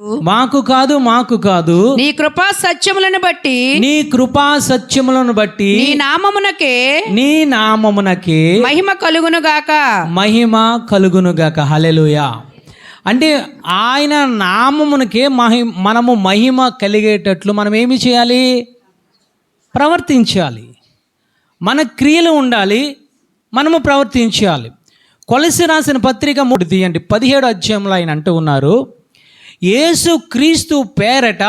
మాకు? కాదు మాకు కాదు. నీ కృపా సత్యములను బట్టి నీ కృపా సత్యములను బట్టి నీ నామమునకే నీ నామమునకి మహిమ కలుగును గాక. మహిమ కలుగునుగాక హలెలుయా అంటే ఆయన నామమునకే మహి మనము మహిమ కలిగేటట్లు మనం ఏమి చేయాలి? ప్రవర్తించాలి. మన క్రియలు ఉండాలి మనము ప్రవర్తించాలి. కొలసి రాసిన పత్రిక మూడు తీయండి. పదిహేడు అధ్యాయంలో ఆయన అంటూ ఉన్నారు. యేసు క్రీస్తు పేరట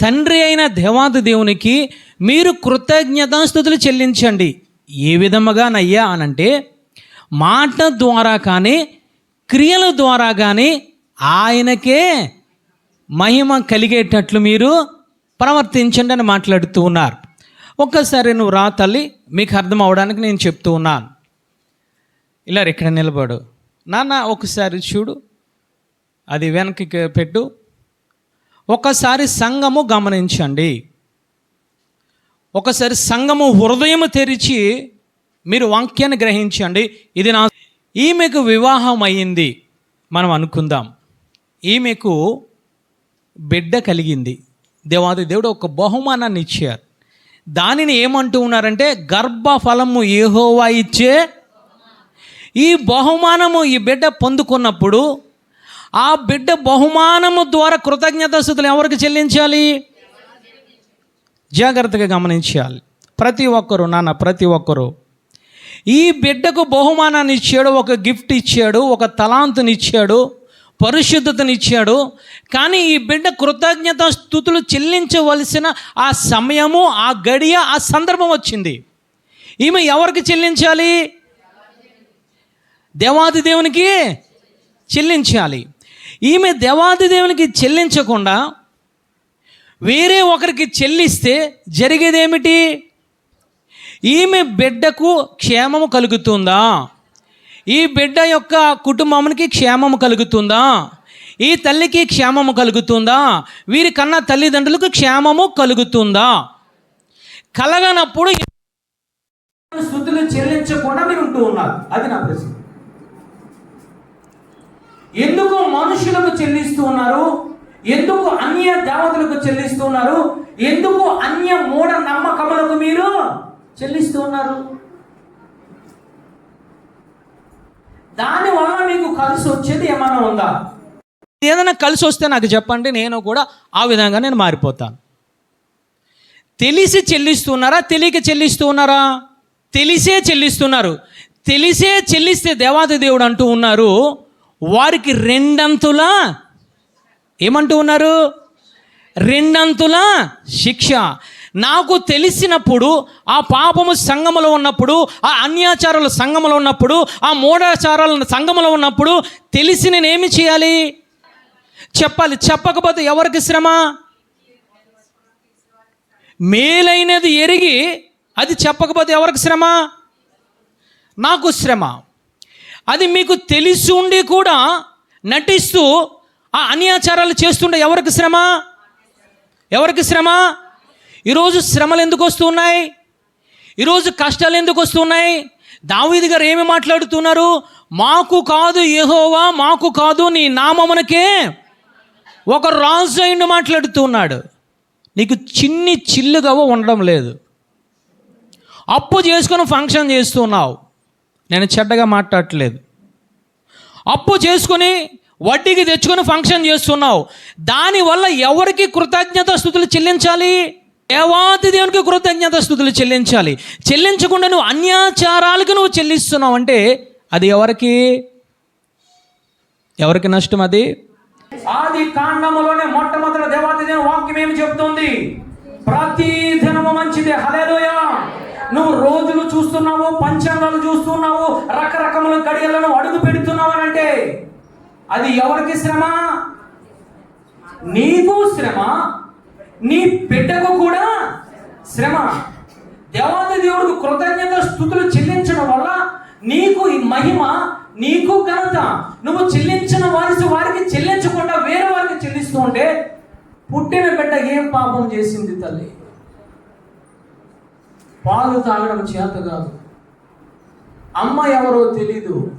తండ్రి అయిన దేవాది దేవునికి మీరు కృతజ్ఞతాస్థుతులు చెల్లించండి. ఏ విధముగానయ్యా అనంటే మాట ద్వారా కానీ క్రియల ద్వారా కానీ ఆయనకే మహిమ కలిగేటట్లు మీరు ప్రవర్తించండి అని మాట్లాడుతూ ఉన్నారు. ఒక్కసారి నువ్వు రా తల్లి మీకు అర్థం అవడానికి నేను చెప్తూ ఉన్నాను. ఇలా ఇక్కడ నిలబడు. నాన్న ఒకసారి చూడు. అది వెనక్కి పెట్టు. ఒకసారి సంఘము గమనించండి. ఒకసారి సంఘము హృదయం తెరిచి మీరు వాక్యాన్ని గ్రహించండి. ఇది నా ఈమెకు వివాహం అయ్యింది మనం అనుకుందాం. ఈమెకు బిడ్డ కలిగింది. దేవాది దేవుడు ఒక బహుమానాన్ని ఇచ్చారు. దానిని ఏమంటూ ఉన్నారంటే గర్భఫలము ఏహోవా ఇచ్చే ఈ బహుమానము ఈ బిడ్డ పొందుకున్నప్పుడు ఆ బిడ్డ బహుమానము ద్వారా కృతజ్ఞతాస్థుతులు ఎవరికి చెల్లించాలి? జాగ్రత్తగా గమనించాలి. ప్రతి ఒక్కరు నాన్న ప్రతి ఒక్కరు. ఈ బిడ్డకు బహుమానాన్ని ఇచ్చాడు ఒక గిఫ్ట్ ఇచ్చాడు ఒక తలాంతునిచ్చాడు పరిశుద్ధతనిచ్చాడు. కానీ ఈ బిడ్డ కృతజ్ఞత స్థుతులు చెల్లించవలసిన ఆ సమయము ఆ గడియ ఆ సందర్భం వచ్చింది. ఈమె ఎవరికి చెల్లించాలి? దేవాది దేవునికి చెల్లించాలి. ఈమె దేవాది దేవునికి చెల్లించకుండా వేరే ఒకరికి చెల్లిస్తే జరిగేదేమిటి? ఈమె బిడ్డకు క్షేమము కలుగుతుందా? ఈ బిడ్డ యొక్క కుటుంబానికి క్షేమము కలుగుతుందా? ఈ తల్లికి క్షేమము కలుగుతుందా? వీరికన్నా తల్లిదండ్రులకు క్షేమము కలుగుతుందా? కలగనప్పుడు స్థుతులు చెల్లించకుండా మీరు ఉంటూ ఉన్నారు అది నా ప్రశ్న. ఎందుకు మనుషులకు చెల్లిస్తూ ఉన్నారు? ఎందుకు అన్య దేవతలకు చెల్లిస్తూ ఉన్నారు? ఎందుకు అన్య మూఢ నమ్మకములకు మీరు చెల్లిస్తూ ఉన్నారు? దానివల్ల మీకు కలిసి వచ్చేది ఏమైనా ఉందా? ఏదైనా కలిసి వస్తే నాకు చెప్పండి నేను కూడా ఆ విధంగా నేను మారిపోతాను. తెలిసి చెల్లిస్తున్నారా తెలియక చెల్లిస్తూ ఉన్నారా? తెలిసే చెల్లిస్తున్నారు. తెలిసే చెల్లిస్తే దేవాది దేవుడు అంటూ ఉన్నారు. వారికి రెండంతుల ఏమంటూ ఉన్నారు? రెండంతుల శిక్ష. నాకు తెలిసినప్పుడు ఆ పాపము సంగములో ఉన్నప్పుడు ఆ అన్యాచారాలు సంగములో ఉన్నప్పుడు ఆ మూఢాచారాల సంగములో ఉన్నప్పుడు తెలిసి నేనేమి చేయాలి? చెప్పాలి. చెప్పకపోతే ఎవరికి శ్రమ? మేలైనది ఎరిగి అది చెప్పకపోతే ఎవరికి శ్రమ? నాకు శ్రమ. అది మీకు తెలిసి ఉండి కూడా నటిస్తూ ఆ అన్యాచారాలు చేస్తుండే ఎవరికి శ్రమ? ఎవరికి శ్రమ? ఈరోజు శ్రమలు ఎందుకు వస్తున్నాయి ఈరోజు కష్టాలు ఎందుకు వస్తున్నాయి దావీది గారు ఏమి మాట్లాడుతున్నారు? మాకు కాదు యెహోవా మాకు కాదు నీ నామమునకే ఒక రాజు అయిన మాట్లాడుతున్నాడు నీకు చిన్ని చిల్లుగా ఉండడం లేదు. అప్పు చేసుకొని ఫంక్షన్ చేస్తున్నావు. నేను చెడ్డగా మాట్లాడట్లేదు. అప్పు చేసుకొని వడ్డీకి తెచ్చుకొని ఫంక్షన్ చేస్తున్నావు. దానివల్ల ఎవరికి కృతజ్ఞత స్థుతులు చెల్లించాలి? దేవాది దేవునికి కృతజ్ఞత స్థుతులు చెల్లించాలి. చెల్లించకుండా నువ్వు అన్యాచారాలకు నువ్వు చెల్లిస్తున్నావు అంటే అది ఎవరికి? ఎవరికి నష్టం అది? ఆది కాండములోనే మొట్టమొదటి దేవాది దేవుని వాక్యం ఏమి చెప్తుంది? ప్రతి దినము మంచిది. హలేలుయా నువ్వు రోజులు చూస్తున్నావు పంచాంగాలు చూస్తున్నావు రకరకముల గడియలను అడుగు పెడుతున్నావు అని అంటే అది ఎవరికి శ్రమ? నీకు శ్రమ నీ బిడ్డకు కూడా శ్రమ. దేవాది దేవుడికి కృతజ్ఞత స్థుతులు చెల్లించడం వల్ల నీకు ఈ మహిమ నీకు ఘనత. నువ్వు చెల్లించిన వారి వారికి చెల్లించకుండా వేరే వారికి చెల్లిస్తూ ఉంటే పుట్టిన బిడ్డ ఏం పాపం చేసింది తల్లి? పాలు తాగడం చేత కాదు. అమ్మ ఎవరో తెలీదు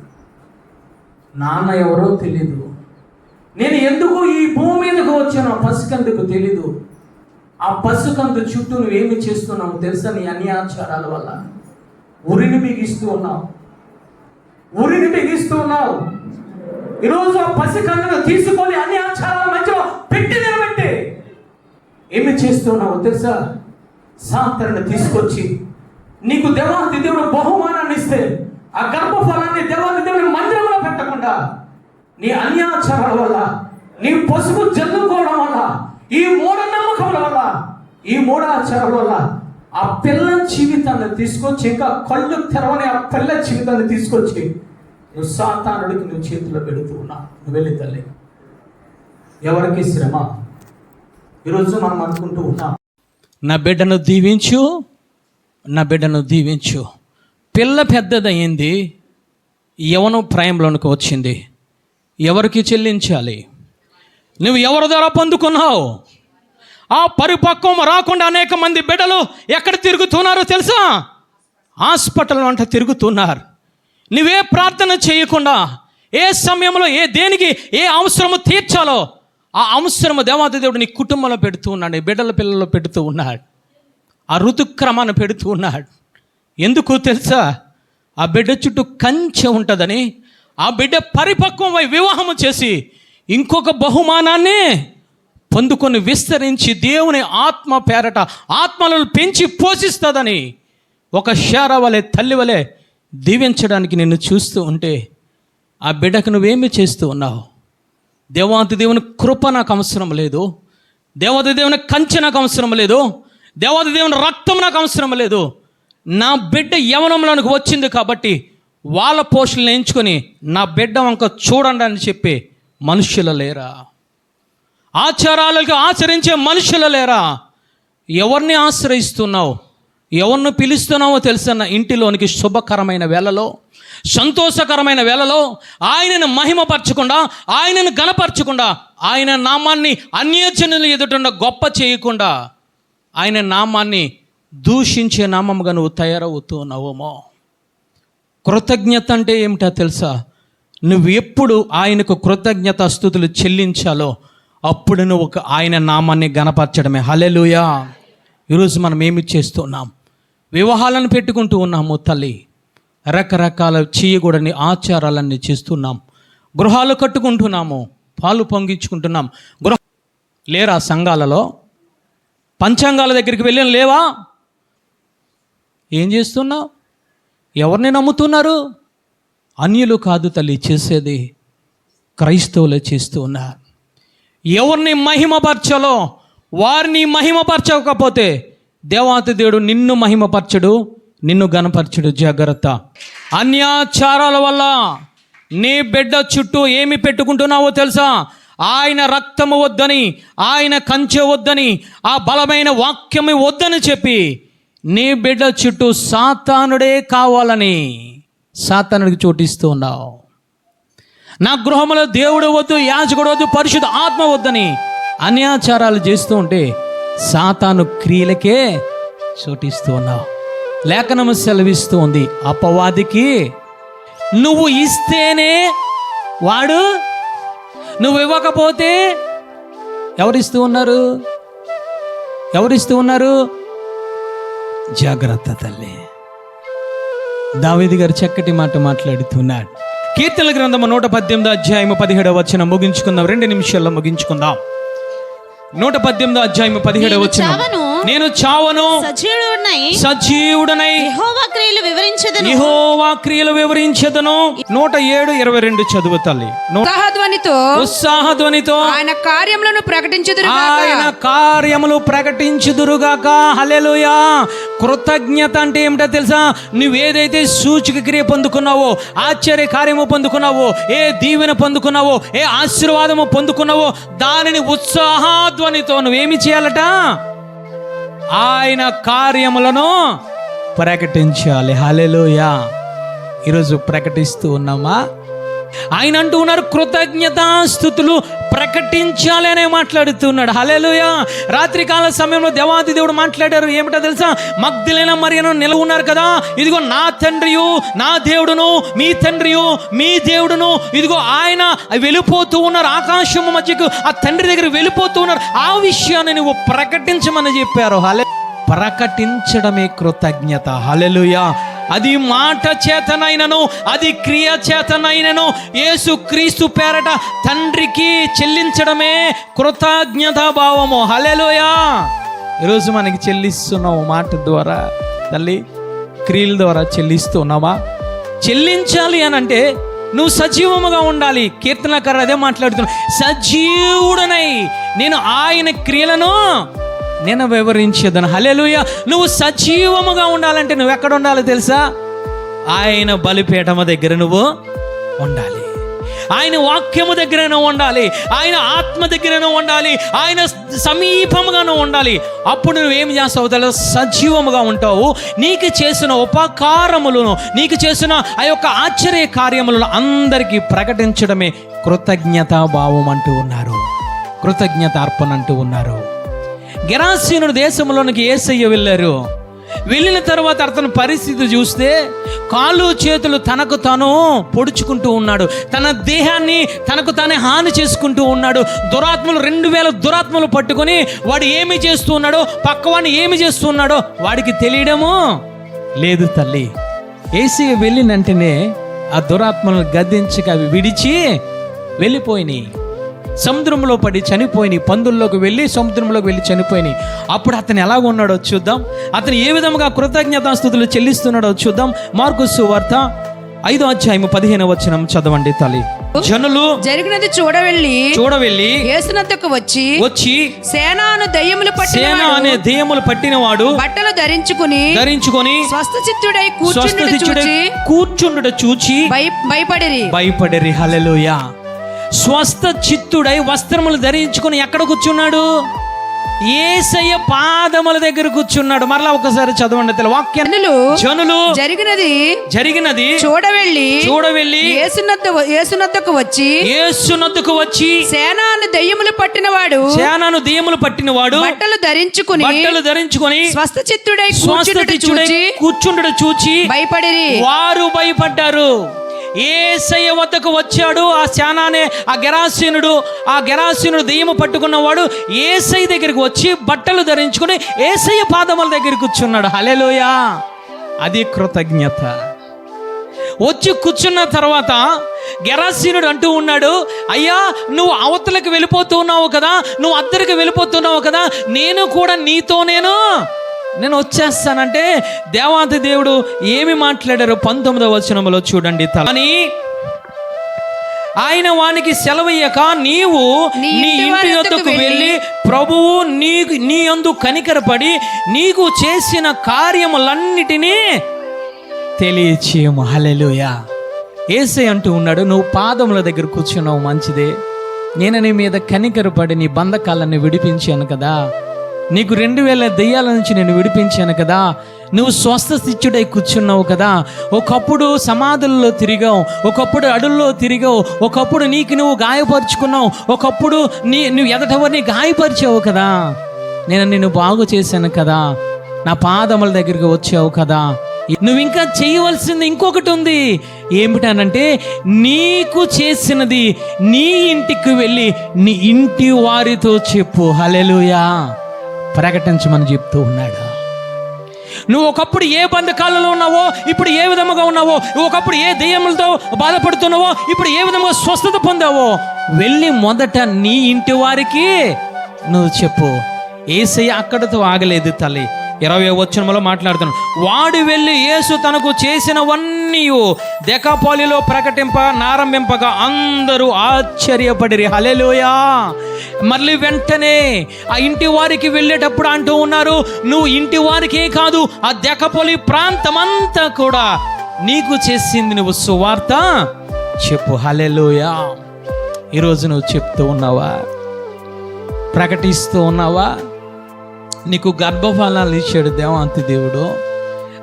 నాన్న ఎవరో తెలీదు. నేను ఎందుకు ఈ భూమి మీదకు వచ్చానో ఆ పసికందుకు తెలీదు. ఆ పసుకందు చుట్టూ నువ్వేమి చేస్తున్నావు తెలుసా నీ అన్ని ఆచారాల వల్ల? ఉరిని బిగిస్తూ ఉన్నావు. ఉరిని బిగిస్తూ ఉన్నావు. ఈరోజు ఆ పసికందును తీసుకొని అన్ని ఆచారాల మధ్యలో పెట్టి నిలబెట్టి ఏమి చేస్తున్నావు తెలుసా? సాంతరను తీసుకొచ్చి నీకు దేవాది దేవుడు బహుమానాన్ని ఇస్తే ఆ గర్భఫలాన్ని దేవాది దేవుని మందిరంలో పెట్టకుండా నీ అన్యాచారాల వల్ల నీ పసుపు జల్లుకోవడం వల్ల ఈ మూఢనమ్మకముల వల్ల ఈ మూఢాచారాల వల్ల ఆ పిల్ల జీవితాన్ని తీసుకొచ్చి ఇంకా కళ్ళు తెరవని ఆ పిల్ల జీవితాన్ని తీసుకొచ్చి నువ్వు సాతానుడికి నువ్వు చేతిలో పెడుతూ ఉన్నావు నువ్వు వెళ్ళి తల్లి. ఎవరికి శ్రమ? ఈరోజు మనం అనుకుంటూ ఉన్నాం. నా బిడ్డను దీవించు నా బిడ్డను దీవించు. పిల్ల పెద్దదయ్యింది యవనం ప్రాయంలోనికి వచ్చింది. ఎవరికి చెల్లించాలి? నువ్వు ఎవరి ద్వారా పొందుకున్నావు? ఆ పరిపక్వం రాకుండా అనేక మంది బిడ్డలు ఎక్కడ తిరుగుతున్నారో తెలుసా? హాస్పిటల్ వంట తిరుగుతున్నారు. నువ్వే ప్రార్థన చేయకుండా ఏ సమయంలో ఏ దేనికి ఏ అవసరము తీర్చాలో ఆ అవసరము దేవాది దేవుడు నీ కుటుంబంలో పెడుతూ ఉన్నాడు నీ బిడ్డల పిల్లల్లో పెడుతూ ఉన్నాడు ఆ ఋతుక్రమాన్ని పెడుతూ ఉన్నాడు. ఎందుకు తెలుసా? ఆ బిడ్డ చుట్టూ కంచె ఉంటుందని ఆ బిడ్డ పరిపక్వమై వివాహము చేసి ఇంకొక బహుమానాన్ని పొందుకొని విస్తరించి దేవుని ఆత్మ పేరట ఆత్మలను పెంచి పోషిస్తుందని ఒక శార వలె తల్లి వలె దీవించడానికి నిన్ను చూస్తూ ఉంటే ఆ బిడ్డకు నువ్వేమి చేస్తూ ఉన్నావు? దేవాది దేవుని కృప నాకు అవసరం లేదు. దేవాది దేవుని కంచె నాకు అవసరం లేదు. దేవాది దేవుని రక్తం నాకు అవసరం లేదు. నా బిడ్డ యవనంలోనికి వచ్చింది కాబట్టి వాళ్ళ పోషణలు ఎంచుకొని నా బిడ్డ వంక చూడండి అని చెప్పి మనుషులు లేరా? ఆచారాలకు ఆచరించే మనుషులు లేరా? ఎవరిని ఆశ్రయిస్తున్నావు? ఎవరిని పిలుస్తున్నావో తెలుసన్న ఇంటిలోనికి శుభకరమైన వేళలో సంతోషకరమైన వేళలో ఆయనను మహిమపరచకుండా ఆయనను గణపరచకుండా ఆయన నామాన్ని అన్యజనులు ఎదుట గొప్ప చేయకుండా ఆయన నామాన్ని దూషించే నామముగా నువ్వు తయారవుతూ ఉన్నావేమో కృతజ్ఞత అంటే ఏమిటో తెలుసా? నువ్వు ఎప్పుడు ఆయనకు కృతజ్ఞత స్థుతులు చెల్లించాలో అప్పుడు నువ్వు ఒక ఆయన నామాన్ని గణపరచడమే. హలెలుయా ఈరోజు మనం ఏమి చేస్తున్నాం? వివాహాలను పెట్టుకుంటూ ఉన్నాము తల్లి. రకరకాల చేయకూడని ఆచారాలన్నీ చేస్తున్నాం. గృహాలు కట్టుకుంటున్నాము పాలు పొంగించుకుంటున్నాం. గృహ లేరా సంఘాలలో? పంచాంగాల దగ్గరికి వెళ్ళిన లేవా? ఏం చేస్తున్నావు? ఎవరిని నమ్ముతున్నారు? అన్యులు కాదు తల్లి చేసేది క్రైస్తవులే చేస్తూ ఉన్నారు. ఎవరిని మహిమపరచాలో? వారిని మహిమపరచకపోతే దేవాతి దేవుడు నిన్ను మహిమపరచడు నిన్ను గనపరచడు జాగ్రత్త. అన్యాచారాల వల్ల నీ బిడ్డ చుట్టూ ఏమి పెట్టుకుంటున్నావో తెలుసా? ఆయన రక్తము వద్దని ఆయన కంచె వద్దని ఆ బలమైన వాక్యము వద్దని చెప్పి నీ బిడ్డ చుట్టూ సాతానుడే కావాలని సాతానుడికి చోటిస్తూ ఉన్నావు. నా గృహంలో దేవుడు వద్దు యాజకుడు వద్దు పరిశుద్ధ ఆత్మ వద్దని అన్యాచారాలు చేస్తూ ఉంటే సాతాను క్రియలకే చోటిస్తూ ఉన్నావు. లేఖనము సెలవిస్తూ ఉంది. అపవాదికి నువ్వు ఇస్తేనే వాడు నువ్వు ఇవ్వకపోతే ఎవరిస్తూ ఉన్నారు? ఎవరిస్తూ ఉన్నారు? జాగ్రత్త తల్లి. దావేది గారు చక్కటి మాట మాట్లాడుతున్నాడు. కీర్తన గ్రంథము నూట పద్దెనిమిది అధ్యాయము పదిహేడవ వచ్చిన ముగించుకుందాం. రెండు నిమిషాల్లో ముగించుకుందాం. నూట పద్దెనిమిది అధ్యాయము పదిహేడవ వచ్చిన. నేను చావను. సజీవుడునై సజీవుడనై యెహోవా క్రియలు వివరించదను. యెహోవా క్రియలు వివరించదను. నూట ఏడు ఇరవై రెండు చదువు తల్లి. ఉత్సాహధ్వనితో ఉత్సాహధ్వనితో ఆయన కార్యములను ప్రకటించుదురు ఆయన కార్యములు ప్రకటించుదురుగాక హల్లెలూయా. కృతజ్ఞత అంటే ఏమిటో తెలుసా? నువ్వేదైతే సూచిక క్రియ పొందుకున్నావో ఆశ్చర్య కార్యము పొందుకున్నావో ఏ దీవెన పొందుకున్నావో ఏ ఆశీర్వాదము పొందుకున్నావో దానిని ఉత్సాహధ్వనితో నువ్వేమి చేయాలట? ఆయన కార్యములను ప్రకటించాలి. హలెలుయా ఈరోజు ప్రకటిస్తూ ఉన్నామా? ఆయన అంటూ ఉన్నారు కృతజ్ఞతాస్థుతులు ప్రకటించాలి అనే మాట్లాడుతున్నాడు. హలేలుయ రాత్రికాల సమయంలో దేవాది దేవుడు మాట్లాడారు. ఏమిటో తెలుసా? మగ్ధులైన మరియను నిలవున్నారు కదా. ఇదిగో నా తండ్రియు నా దేవుడును మీ తండ్రియు మీ దేవుడును. ఇదిగో ఆయన వెళ్ళిపోతూ ఉన్నారు. ఆకాశము మధ్యకు ఆ తండ్రి దగ్గర వెళ్ళిపోతూ ఉన్నారు. ఆ విషయాన్ని నువ్వు ప్రకటించమని చెప్పారు. హలే ప్రకటించడమే కృతజ్ఞత. హలెలుయా అది మాట చేతనైనను అది క్రియ చేతనైనను యేసు క్రీస్తు పేరట తండ్రికి చెల్లించడమే కృతజ్ఞత భావము హలెలోయా ఈరోజు మనకి చెల్లిస్తున్నావు మాట ద్వారా. తల్లి క్రియల ద్వారా చెల్లిస్తున్నావా చెల్లించాలి అని అంటే నువ్వు సజీవముగా ఉండాలి. కీర్తనకారు అదే మాట్లాడుతున్నావు సజీవుడనై నేను ఆయన క్రియలను నేను వివరించేదను. హలేలుయ నువ్వు సజీవముగా ఉండాలంటే నువ్వు ఎక్కడ ఉండాలో తెలుసా? ఆయన బలిపీఠమ దగ్గర నువ్వు ఉండాలి. ఆయన వాక్యము దగ్గర నువ్వు ఉండాలి. ఆయన ఆత్మ దగ్గర నువ్వు ఉండాలి. ఆయన సమీపముగా ఉండాలి. అప్పుడు నువ్వేం చేస్తావు తెలుసు? సజీవముగా ఉంటావు. నీకు చేసిన ఉపకారములను నీకు చేసిన ఆ యొక్క ఆశ్చర్య కార్యములను అందరికీ ప్రకటించడమే కృతజ్ఞతా భావం అంటూ ఉన్నారు. కృతజ్ఞత అర్పణ అంటూ ఉన్నారు. గెరాసీనుడు దేశంలోనికి ఏసయ్య వెళ్ళారు. వెళ్ళిన తర్వాత అతని పరిస్థితి చూస్తే కాళ్ళు చేతులు తనకు తను పొడుచుకుంటూ ఉన్నాడు. తన దేహాన్ని తనకు తానే హాని చేసుకుంటూ ఉన్నాడు. దురాత్మలు రెండు వేల దురాత్మలు పట్టుకొని వాడు ఏమి చేస్తూ ఉన్నాడో పక్కవాడిని ఏమి చేస్తూ ఉన్నాడో వాడికి తెలియడము లేదు తల్లి. ఏసీ వెళ్ళిన వెంటనే ఆ దురాత్మలను గద్దించక అవి విడిచి వెళ్ళిపోయినాయి. సముద్రంలో పడి చనిపోయినాయి పందుల్లోకి వెళ్ళి సముద్రంలోకి వెళ్ళి చనిపోయినాయి అప్పుడు అతను ఎలా ఉన్నాడో చూద్దాం. అతను ఏ విధంగా కృతజ్ఞతాస్థుతులు చెల్లిస్తున్నాడో చూద్దాం. మార్కు వార్త ఐదో అధ్యాయము పదిహేను వచనం చదవండి తల్లి. జనులు జరిగినది చూడవెళ్ళి చూడవెళ్ళి యేసునంతకు వచ్చి వచ్చి సేనాను దయ్యములు పట్టిన సేన అనే దెయ్యములు పట్టినవాడు బట్టలు ధరించుకుని ధరించుకొని స్వస్థ చిత్తుడై కూర్చుండుట చూచి కూర్చుండుట చూచి భయ భయపడిరి. భయపడరి. హల్లెలూయా. స్వస్థ చిత్తుడై వస్త్రములు ధరించుకొని ఎక్కడ కూర్చున్నాడు? ఏసయ్య పాదముల దగ్గర కూర్చున్నాడు. మరలా ఒకసారి చదవండి తెలు వాక్యం జనులు జరిగినది జరిగినది చూడవెళ్ళి చూడవెళ్ళి యేసునద్దకు వచ్చి యేసునద్దుకు వచ్చి సేనాను దయ్యములు పట్టినవాడు సేనను దెయ్యములు పట్టినవాడు బట్టలు ధరించుకుని బట్టలు ధరించుకొని స్వస్థ చిత్తుడై స్వస్థ చిత్తుడై చూచి కూర్చుండడు చూచి భయపడిరి. వారు భయపడ్డారు. ఏసయ్య వద్దకు వచ్చాడు. ఆ శానానే ఆ గెరాసీనుడు ఆ గెరాసీనుడు దెయ్యము పట్టుకున్నవాడు ఏసై దగ్గరికి వచ్చి బట్టలు ధరించుకుని ఏసయ్య పాదముల దగ్గర కూర్చున్నాడు. హలెలోయా అది కృతజ్ఞత. వచ్చి కూర్చున్న తర్వాత గెరాసీనుడు అంటూ ఉన్నాడు అయ్యా నువ్వు అవతలకు వెళ్ళిపోతూ ఉన్నావు కదా నువ్వు అద్దరికి వెళ్ళిపోతున్నావు కదా నేను కూడా నీతో నేను నేను వచ్చేస్తానంటే దేవాది దేవుడు ఏమి మాట్లాడారు పంతొమ్మిదవ వచనంలో చూడండి అని ఆయన వానికి సెలవయ్యక నీవు నీ నీ ఇంటి యొద్దకు వెళ్ళి ప్రభువు నీకు నీ అందు కనికరపడి నీకు చేసిన కార్యములన్నిటినీ తెలియచేయము. హల్లెలూయా. ఏసై అంటూ ఉన్నాడు నువ్వు పాదముల దగ్గర కూర్చున్నావు మంచిదే. నేను నీ మీద కనికరపడి నీ బంధకాలను విడిపించాను కదా. నీకు రెండు వేల దెయ్యాల నుంచి నేను విడిపించాను కదా. నువ్వు స్వస్థ కూర్చున్నావు కదా. ఒకప్పుడు సమాధుల్లో తిరిగావు ఒకప్పుడు అడుల్లో తిరిగావు ఒకప్పుడు నీకు నువ్వు గాయపరుచుకున్నావు ఒకప్పుడు నీ నువ్వు ఎదటవరిని గాయపరిచావు కదా. నేను నిన్ను బాగు చేశాను కదా. నా పాదముల దగ్గరికి వచ్చావు కదా. నువ్వు ఇంకా చేయవలసింది ఇంకొకటి ఉంది. ఏమిటనంటే నీకు చేసినది నీ ఇంటికి వెళ్ళి నీ ఇంటి వారితో చెప్పు. హలెలుయా ప్రకటించమని చెప్తూ ఉన్నాడు. నువ్వు ఒకప్పుడు ఏ బంధకాలలో ఉన్నావో ఇప్పుడు ఏ విధముగా ఉన్నావో ఒకప్పుడు ఏ దెయ్యములతో బాధపడుతున్నావో ఇప్పుడు ఏ విధముగా స్వస్థత పొందావో వెళ్ళి మొదట నీ ఇంటి వారికి నువ్వు చెప్పు. ఏసయ్య అక్కడితో ఆగలేదు తల్లి. ఇరవై వచనంలో మాట్లాడుతున్నాను వాడు వెళ్ళి యేసు తనకు చేసినవన్నీ దెకాపాలిలో ప్రకటింప నారంభింపగా అందరూ ఆశ్చర్యపడిరి. హలెలోయా మళ్ళీ వెంటనే ఆ ఇంటి వారికి వెళ్ళేటప్పుడు అంటూ ఉన్నారు నువ్వు ఇంటి వారికే కాదు ఆ దెకపొలి ప్రాంతమంతా కూడా నీకు చేసింది నువ్వు సువార్త? చెప్పు. హలెలోయా ఈరోజు నువ్వు చెప్తూ ఉన్నావా? ప్రకటిస్తూ ఉన్నావా? నీకు గర్భఫలాలు ఇచ్చాడు దేవాంతి దేవుడు.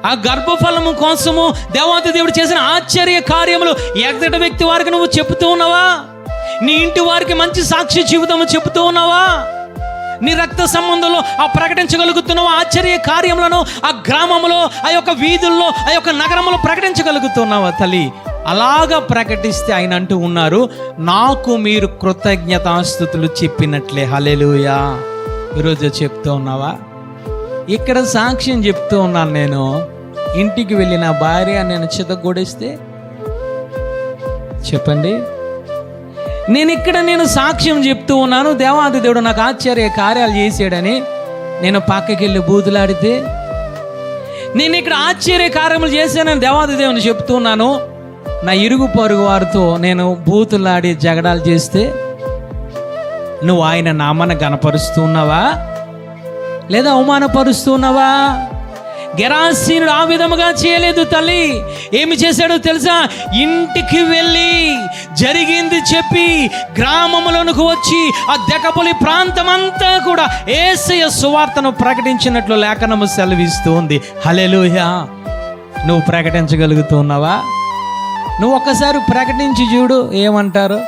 ఆ గర్భఫలము కోసము దేవాతి దేవుడు చేసిన ఆశ్చర్య కార్యములు. ఎగదట వ్యక్తి వారికి నువ్వు చెబుతూ ఉన్నావా? నీ ఇంటి వారికి మంచి సాక్షి జీవితము చెబుతూ ఉన్నావా? నీ రక్త సంబంధంలో ఆ ప్రకటించగలుగుతున్నావా? ఆశ్చర్య కార్యములను ఆ గ్రామంలో ఆ యొక్క వీధుల్లో ఆ యొక్క నగరంలో ప్రకటించగలుగుతున్నావా తల్లి? అలాగా ప్రకటిస్తే ఆయన అంటూ ఉన్నారు నాకు మీరు కృతజ్ఞతాస్థుతులు చెప్పినట్లే. హలెలుయా ఈరోజు చెప్తూ ఉన్నావా? ఇక్కడ సాక్ష్యం చెప్తూ ఉన్నాను నేను. ఇంటికి వెళ్ళిన భార్య నేను చితగొడిస్తే చెప్పండి. నేను ఇక్కడ నేను సాక్ష్యం చెప్తూ ఉన్నాను. దేవాది దేవుడు నాకు ఆశ్చర్య కార్యాలు చేసాడని నేను పక్కకి వెళ్ళి బూతులాడితే నేను ఇక్కడ ఆశ్చర్య కార్యములు చేశానని దేవాది దేవుని చెప్తున్నాను నా ఇరుగు పొరుగు వారితో నేను బూతులాడి జగడాలు చేస్తే నువ్వు ఆయన నామన గనపరుస్తున్నావా లేదా అవమానపరుస్తున్నావా? గెరాసీనుడు ఆ విధముగా చేయలేదు తల్లి. ఏమి చేశాడో తెలుసా? ఇంటికి వెళ్ళి జరిగింది చెప్పి గ్రామములోనికి వచ్చి ఆ దెకపలి ప్రాంతమంతా కూడా ఏసయ సువార్తను ప్రకటించినట్లు లేఖనము సెలవిస్తూ ఉంది. హలెలుయా నువ్వు ప్రకటించగలుగుతున్నావా? నువ్వు ఒక్కసారి ప్రకటించి చూడు ఏమంటారు?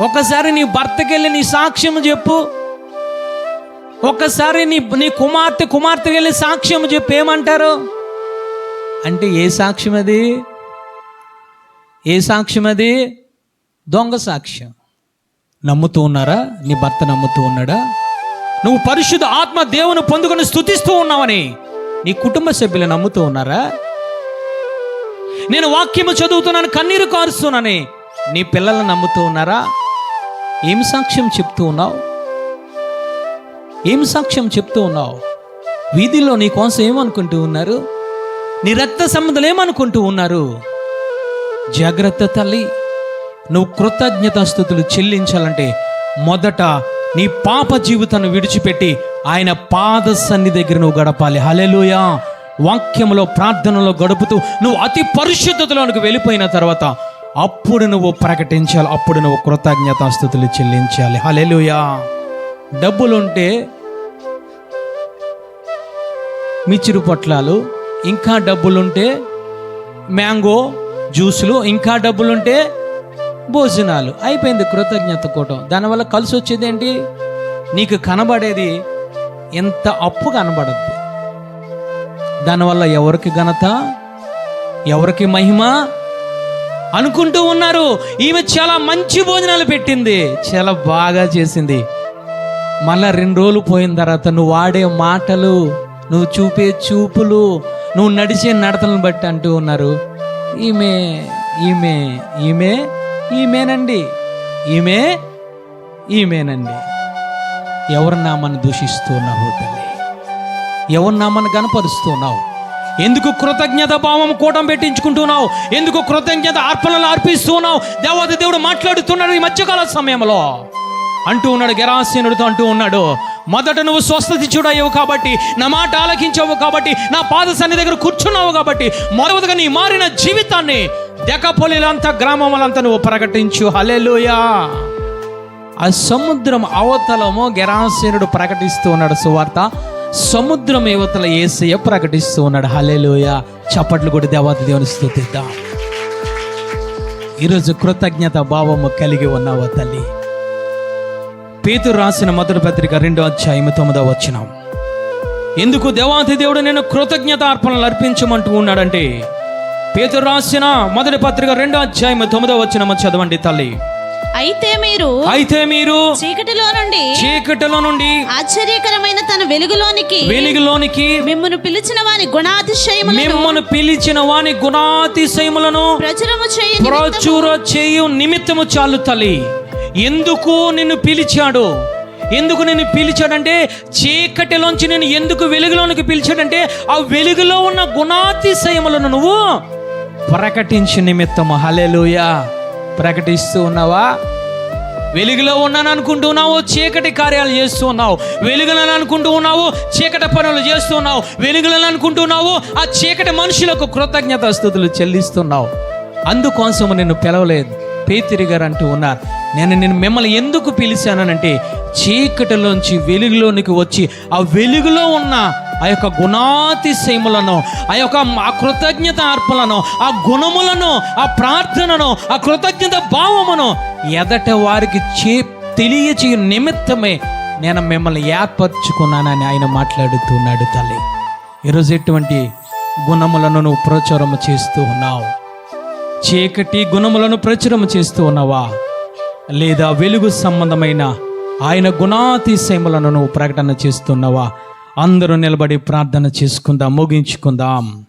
ఒక్కసారి నీ భర్తకెళ్ళి నీ సాక్ష్యం చెప్పు. ఒక్కసారి నీ నీ కుమార్తె కుమార్తెకి వెళ్ళి సాక్ష్యం చెప్పి ఏమంటారు? అంటే ఏ సాక్ష్యం అది? ఏ సాక్ష్యం అది? దొంగ సాక్ష్యం. నమ్ముతూ ఉన్నారా? నీ భర్త నమ్ముతూ ఉన్నాడా? నువ్వు పరిశుద్ధ ఆత్మ దేవుని పొందుకొని స్థుతిస్తూ ఉన్నావని నీ కుటుంబ సభ్యులు నమ్ముతూ ఉన్నారా? నేను వాక్యము చదువుతున్నాను కన్నీరు కారుస్తున్నానని నీ పిల్లలు నమ్ముతూ ఉన్నారా? ఏం సాక్ష్యం చెప్తూ ఉన్నావు? ఏం సాక్ష్యం చెప్తూ ఉన్నావు? వీధిలో నీ కోసం ఏమనుకుంటూ ఉన్నారు? నీ రక్త సంబంధాలు ఏమనుకుంటూ ఉన్నారు? జాగ్రత్త తల్లి నువ్వు కృతజ్ఞతాస్థుతులు చెల్లించాలంటే మొదట నీ పాప జీవితాన్ని విడిచిపెట్టి ఆయన పాద సన్ని దగ్గర నువ్వు గడపాలి. హలెలుయా వాక్యంలో ప్రార్థనలో గడుపుతూ నువ్వు అతి పరిశుద్ధతలోనికి వెళ్ళిపోయిన తర్వాత అప్పుడు నువ్వు ప్రకటించాలి అప్పుడు నువ్వు కృతజ్ఞతాస్థుతులు చెల్లించాలి. హలెలుయా డబ్బులుంటే మిచ్చిరు పొట్లాలు ఇంకా డబ్బులుంటే మ్యాంగో జ్యూసులు ఇంకా డబ్బులుంటే భోజనాలు. అయిపోయింది కృతజ్ఞత కూటం. దానివల్ల కలిసి వచ్చేది ఏంటి నీకు కనబడేది ఎంత అప్పు కనబడద్దు. దానివల్ల ఎవరికి ఘనత? ఎవరికి మహిమ? అనుకుంటూ ఉన్నారు. ఈమె చాలా మంచి భోజనాలు పెట్టింది. చాలా బాగా చేసింది. మళ్ళా రెండు రోజులు పోయిన తర్వాత నువ్వు వాడే మాటలు నువ్వు చూపే చూపులు నువ్వు నడిచే నడతలను బట్టి అంటూ ఉన్నారు. ఈమె ఈమె ఈమె ఈమెనండి. ఈమె ఈమెనండి. ఎవరి నామాన్ని దూషిస్తున్నావు తల్లి? ఎవరి నామాన్ని కనపరుస్తున్నావు ఎందుకు కృతజ్ఞత భావం కూటం పెట్టించుకుంటున్నావు? ఎందుకు కృతజ్ఞత అర్పణలు అర్పిస్తున్నావు? దేవత దేవుడు మాట్లాడుతున్నాడు ఈ మధ్యకాల సమయంలో. అంటూ ఉన్నాడు గెరాసీనుడితో అంటూ ఉన్నాడు. మొదట నువ్వు స్వస్థత చూడయ్యవు కాబట్టి నా మాట ఆలకించావు కాబట్టి నా పాద సన్ని దగ్గర కూర్చున్నావు కాబట్టి మొదటగా నీ మారిన జీవితాన్ని దెకపొలిలంతా గ్రామములంతా నువ్వు ప్రకటించు. హలెలుయా ఆ సముద్రం అవతలము గెరాసీనుడు ప్రకటిస్తూ ఉన్నాడు సువార్త. సముద్రం యువతల ఏసయ్య ప్రకటిస్తూ ఉన్నాడు. హలెలుయ చప్పట్లు కూడా దేవత దేవుని స్థుతిద్దాం. ఈరోజు కృతజ్ఞత భావము కలిగి ఉన్నావా తల్లి? పేతురు రాసిన మొదటి పత్రిక రెండో అధ్యాయం తొమ్మిదో వచ్చినాం ఎందుకు దేవాది దేవుడు నేను కృతజ్ఞత అర్పణలు అర్పించమంటూ ఉన్నాడంటే పేతురు రాసిన మొదటి పత్రిక రెండో అధ్యాయం తొమ్మిదో వచ్చినామో చదవండి తల్లి. అయితే మీరు అయితే మీరు చీకటిలో నుండి చీకటిలో నుండి ఆశ్చర్యకరమైన తన వెలుగులోనికి వెలుగులోనికి మిమ్మల్ని పిలిచిన వారి గుణాతిశయములను మిమ్మల్ని పిలిచిన వాని గుణాతిశయములను ప్రచురము చేయ ప్రచుర చేయు నిమిత్తము చాలు తల్లి. ఎందుకు నిన్ను పిలిచాడు? ఎందుకు నేను పిలిచాడంటే చీకటిలోంచి నేను ఎందుకు వెలుగులోనికి పిలిచాడంటే ఆ వెలుగులో ఉన్న గుణాతిశయములను నువ్వు ప్రకటించు నిమిత్తము. హలెలుయా ప్రకటిస్తూ ఉన్నావా? వెలుగులో ఉన్నాను అనుకుంటున్నావు చీకటి కార్యాలు చేస్తూ ఉన్నావు. వెలుగులను అనుకుంటూ ఉన్నావు చీకటి పనులు చేస్తూ ఉన్నావు. వెలుగులను అనుకుంటున్నావు ఆ చీకటి మనుషులకు కృతజ్ఞత స్థుతులు చెల్లిస్తున్నావు. అందుకోసం నిన్ను పిలవలేదు. పేతిరి గారు అంటూ ఉన్నారు. నేను నేను మిమ్మల్ని ఎందుకు పిలిచానంటే చీకటిలోంచి వెలుగులోనికి వచ్చి ఆ వెలుగులో ఉన్న ఆ యొక్క గుణాతిశయములను ఆ యొక్క ఆ కృతజ్ఞత అర్పలను ఆ గుణములను ఆ ప్రార్థనను ఆ కృతజ్ఞత భావమును ఎదట వారికి చే తెలియచే నిమిత్తమే నేను మిమ్మల్ని ఏర్పరచుకున్నానని ఆయన మాట్లాడుతున్నాడు తల్లి. ఈరోజు ఎటువంటి గుణములను నువ్వు ప్రచురము చేస్తూ ఉన్నావు? చీకటి గుణములను ప్రచురము చేస్తూ ఉన్నావా? లేదా వెలుగు సంబంధమైన ఆయన గుణాతిశయములను నువ్వు ప్రకటన చేస్తున్నావా? అందరూ నిలబడి ప్రార్థన చేసుకుందాం ముగించుకుందాం.